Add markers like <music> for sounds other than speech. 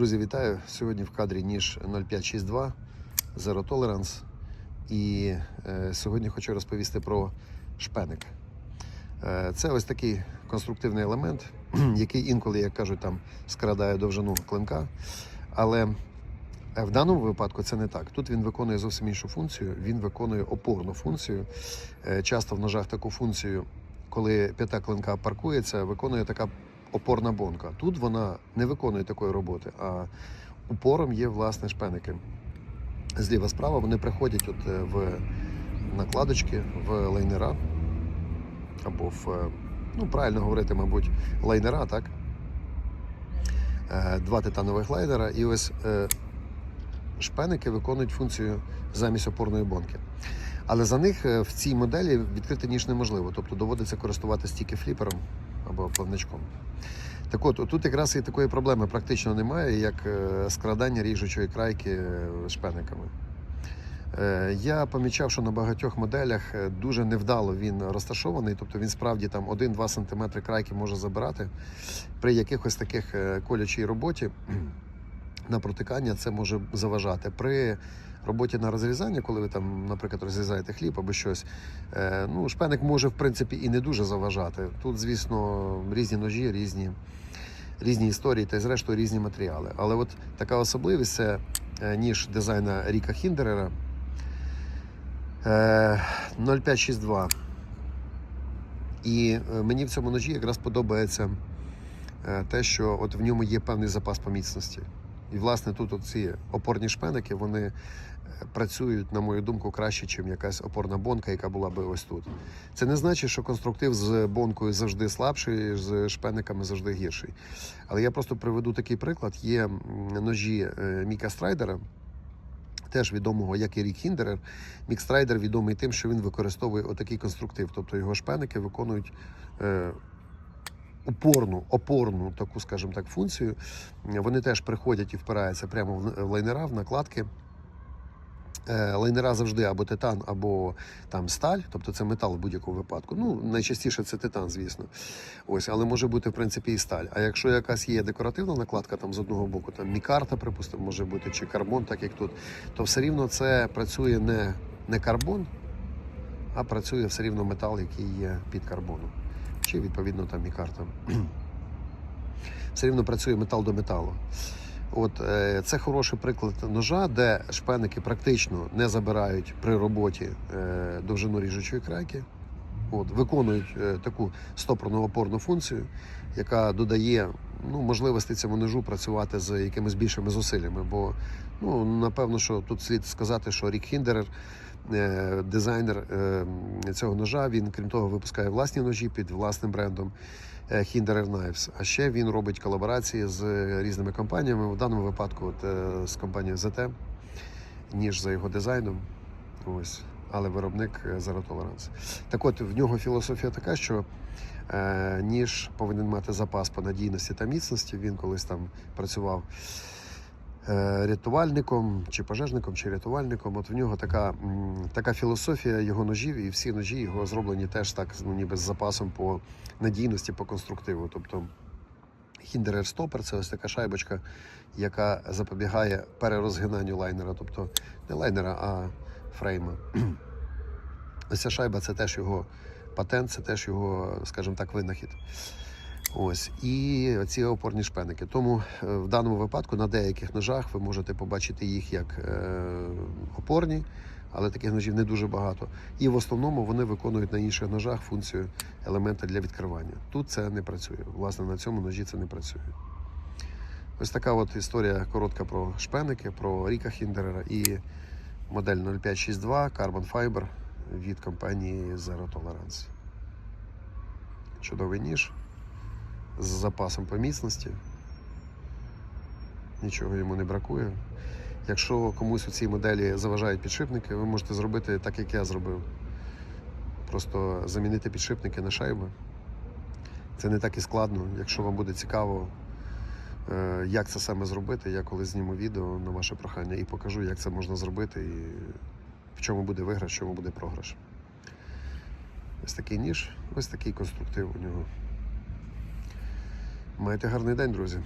Друзі, вітаю! Сьогодні в кадрі ніж 0562 Zero Tolerance. І е, сьогодні хочу розповісти про шпеник. Е, це ось такий конструктивний елемент, <clears throat> який інколи, як кажуть, там скрадає довжину клинка. Але е, в даному випадку це не так. Тут він виконує зовсім іншу функцію. Він виконує опорну функцію. Е, часто в ножах таку функцію, коли п'ята клинка паркується, виконує така опорна бонка. Тут вона не виконує такої роботи, а упором є власне шпеники. Зліва справа вони приходять от е, в накладочки, в лайнера або в, е, ну правильно говорити, мабуть, лайнера, так? Е, Два титанових лайнера, і ось шпеники виконують функцію замість опорної бонки. Але за них в цій моделі відкрити ніж неможливо, тобто доводиться користуватися тільки фліпером або плавничком. Так от, тут якраз і такої проблеми практично немає, як складання скрадання ріжучої крайки е, шпениками. Е, Я помічав, що на багатьох моделях е, дуже невдало він розташований, тобто він справді там 1-2 см крайки може забирати. При якихось таких колючій роботі на протикання це може заважати. При роботі на розрізання, коли ви там, наприклад, розрізаєте хліб або щось, е, ну, шпеник може в принципі і не дуже заважати. Тут, звісно, різні ножі, різні, різні історії та й зрештою різні матеріали. Але от така особливість це е, ніж дизайна Ріка Хіндерера е, 0562. І е, мені в цьому ножі якраз подобається те, що от в ньому є певний запас по міцності. І, власне, тут ці опорні шпеники вони е, працюють, на мою думку, краще, ніж якась опорна бонка, яка була би ось тут. Це не значить, що конструктив з бонкою завжди слабший, з шпениками завжди гірший. Але я просто приведу такий приклад: є ножі е, Міка Страйдера. Теж відомого, як і Рік Хіндерер, Мік Страйдер відомий тим, що він використовує отакий конструктив. Тобто його шпеники виконують упорну, опорну таку, скажімо так, функцію. Вони теж приходять і впираються прямо в в лайнера, в накладки. Е, Лайнера завжди або титан, або там сталь, тобто це метал в будь-якому випадку. Ну, найчастіше це титан, звісно. Ось, але може бути, в принципі, і сталь. А якщо якась є декоративна накладка там з одного боку, там мікарта, припустимо, може бути, чи карбон, так як тут, то все рівно це працює не, не карбон, а працює все рівно метал, який є під карбоном. Чи відповідно там і карта. <clears throat> Все рівно працює метал до металу. От е, це хороший приклад ножа, де шпеники практично не забирають при роботі е, довжину ріжучої крайки. От, виконують е, таку стопорну опорну функцію, яка додає ну, можливості цьому ножу працювати з якимись більшими зусиллями. Бо ну, напевно, що тут слід сказати, що Рік Хіндерер, дизайнер е, цього ножа, він крім того випускає власні ножі під власним брендом. е, Hinderer Knives. А ще він робить колаборації з різними компаніями. В даному випадку от, е, з компанією ZT, ніж за його дизайном. Ось. Але виробник е, Zero Tolerance. Так от в нього філософія така, що е, ніж повинен мати запас по надійності та міцності. Він колись там працював е, рятувальником, чи пожежником, чи рятувальником. От в нього така, така філософія його ножів, і всі ножі його зроблені теж так, ну, ніби з запасом по надійності, по конструктиву. Тобто Хіндерер стопер це ось така шайбочка, яка запобігає перерозгинанню лайнера, тобто не лайнера, а фрейма. Ось <clears throat> шайба це теж його патент, це теж його, скажімо так, винахід. Ось і ці опорні шпеники. Тому е, в даному випадку на деяких ножах ви можете побачити їх як е, опорні, але таких ножів не дуже багато. І в основному вони виконують на інших ножах функцію елемента для відкривання. Тут це не працює. Власне, на цьому ножі це не працює. Ось така от історія коротка про шпеники, про Ріка Хіндерера і модель 0562 Carbon Fiber від компанії Zero Tolerance. Чудовий ніж з запасом по міцності. Нічого йому не бракує. Якщо комусь у цій моделі заважають підшипники, ви можете зробити так, як я зробив. Просто замінити підшипники на шайби. Це не так і складно. Якщо вам буде цікаво, як це саме зробити, я коли зніму відео на ваше прохання і покажу, як це можна зробити і в чому буде виграш, в чому буде програш. Ось такий ніж, ось такий конструктив у нього. Майте гарний день, друзі.